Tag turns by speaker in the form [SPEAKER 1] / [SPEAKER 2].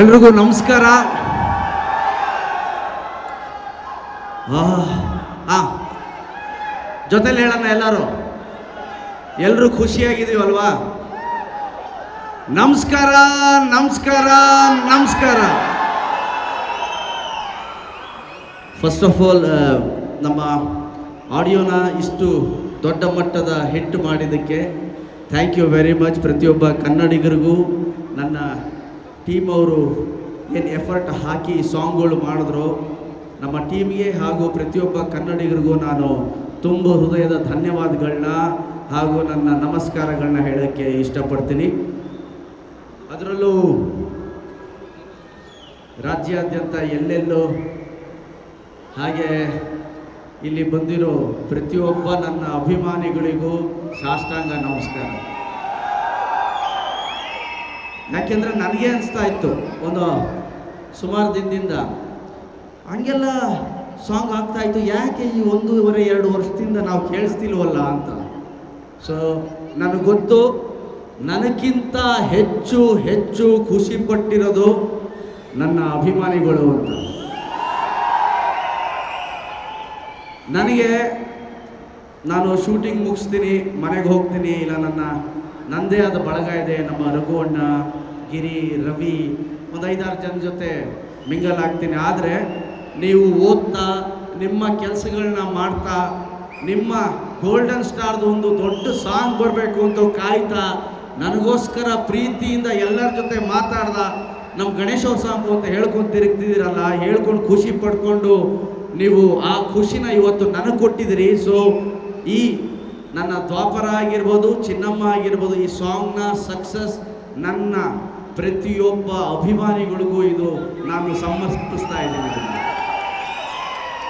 [SPEAKER 1] ಎಲ್ರಿಗೂ ನಮಸ್ಕಾರ. ಜೊತೆಲಿ ಹೇಳೋಣ ಎಲ್ಲರೂ. ಎಲ್ಲರೂ ಖುಷಿಯಾಗಿದ್ದೀವಲ್ವಾ? ನಮಸ್ಕಾರ ನಮಸ್ಕಾರ ನಮಸ್ಕಾರ. ಫಸ್ಟ್ ಆಫ್ ಆಲ್ ನಮ್ಮ ಆಡಿಯೋನ ಇಷ್ಟು ದೊಡ್ಡ ಮಟ್ಟದ ಹಿಟ್ ಮಾಡಿದ್ದಕ್ಕೆ ಥ್ಯಾಂಕ್ ಯು ವೆರಿ ಮಚ್ ಪ್ರತಿಯೊಬ್ಬ ಕನ್ನಡಿಗರಿಗೂ, ನನ್ನ ಟೀಮ್ ಅವರು ಏನು ಎಫರ್ಟ್ ಹಾಕಿ ಸಾಂಗ್ಗಳು ಮಾಡಿದ್ರು, ನಮ್ಮ ಟೀಮ್ಗೆ ಹಾಗೂ ಪ್ರತಿಯೊಬ್ಬ ಕನ್ನಡಿಗರಿಗೂ ನಾನು ತುಂಬ ಹೃದಯದ ಧನ್ಯವಾದಗಳನ್ನ ಹಾಗೂ ನನ್ನ ನಮಸ್ಕಾರಗಳನ್ನ ಹೇಳೋಕ್ಕೆ ಇಷ್ಟಪಡ್ತೀನಿ. ಅದರಲ್ಲೂ ರಾಜ್ಯಾದ್ಯಂತ ಎಲ್ಲೆಲ್ಲೋ ಹಾಗೆ ಇಲ್ಲಿ ಬಂದಿರೋ ಪ್ರತಿಯೊಬ್ಬ ನನ್ನ ಅಭಿಮಾನಿಗಳಿಗೂ ಸಾಷ್ಟಾಂಗ ನಮಸ್ಕಾರ. ಯಾಕೆಂದರೆ ನನಗೆ ಅನಿಸ್ತಾ ಇತ್ತು ಒಂದು ಸುಮಾರು ದಿನದಿಂದ. ಹಂಗೆಲ್ಲ ಸಾಂಗ್ ಆಗ್ತಾ ಇತ್ತು. ಯಾಕೆ ಈ ಒಂದೂವರೆ, ಎರಡು ವರ್ಷದಿಂದ ನಾವು ಕೇಳಿಸ್ತಿಲ್ವಲ್ಲ ಅಂತ. ಸೊ ನನಗೆ ಗೊತ್ತು, ನನಗಿಂತ ಹೆಚ್ಚು ಹೆಚ್ಚು ಖುಷಿ ಪಟ್ಟಿರೋದು ನನ್ನ ಅಭಿಮಾನಿಗಳು ಅಂತ. ನನಗೆ ನಾನು ಶೂಟಿಂಗ್ ಮುಗಿಸ್ತೀನಿ, ಮನೆಗೆ ಹೋಗ್ತೀನಿ, ಇಲ್ಲ ನನ್ನ ನನ್ನದೇ ಆದ ಬಳಗ ಇದೆ ನಮ್ಮ ರಘು ಅಣ್ಣ ಗಿರಿ, ರವಿ ಒಂದು ಐದಾರು ಜನ ಜೊತೆ ಮಿಂಗಲ್ ಆಗ್ತೀನಿ. ಆದರೆ ನೀವು ಓದ್ತಾ, ನಿಮ್ಮ ಕೆಲಸಗಳನ್ನ ಮಾಡ್ತಾ, ನಿಮ್ಮ ಗೋಲ್ಡನ್ ಸ್ಟಾರ್ದು ಒಂದು ದೊಡ್ಡ ಸಾಂಗ್ ಬರಬೇಕು ಅಂತ ಕಾಯ್ತಾ, ನನಗೋಸ್ಕರ ಪ್ರೀತಿಯಿಂದ ಎಲ್ಲರ ಜೊತೆ ಮಾತಾಡ್ದ ನಮ್ಮ ಗಣೇಶೋತ್ಸವ ಸಾಂಗು ಅಂತ ಹೇಳ್ಕೊಂಡು ತಿರುಗ್ತಿದ್ದೀರಲ್ಲ, ಹೇಳ್ಕೊಂಡು ಖುಷಿ ಪಡ್ಕೊಂಡು ನೀವು ಆ ಖುಷಿನ ಇವತ್ತು ನನಗೆ ಕೊಟ್ಟಿದ್ದೀರಿ. ಸೊ ಈ ನನ್ನ ದ್ವಾಪರ ಆಗಿರ್ಬೋದು, ಚಿನ್ನಮ್ಮ ಆಗಿರ್ಬೋದು, ಈ ಸಾಂಗ್ನ ಸಕ್ಸಸ್ ನನ್ನ ಪ್ರತಿಯೊಬ್ಬ ಅಭಿಮಾನಿಗಳಿಗೂ ಇದು ನಾನು ಸಮರ್ಪಿಸ್ತಾ ಇದ್ದೀನಿ.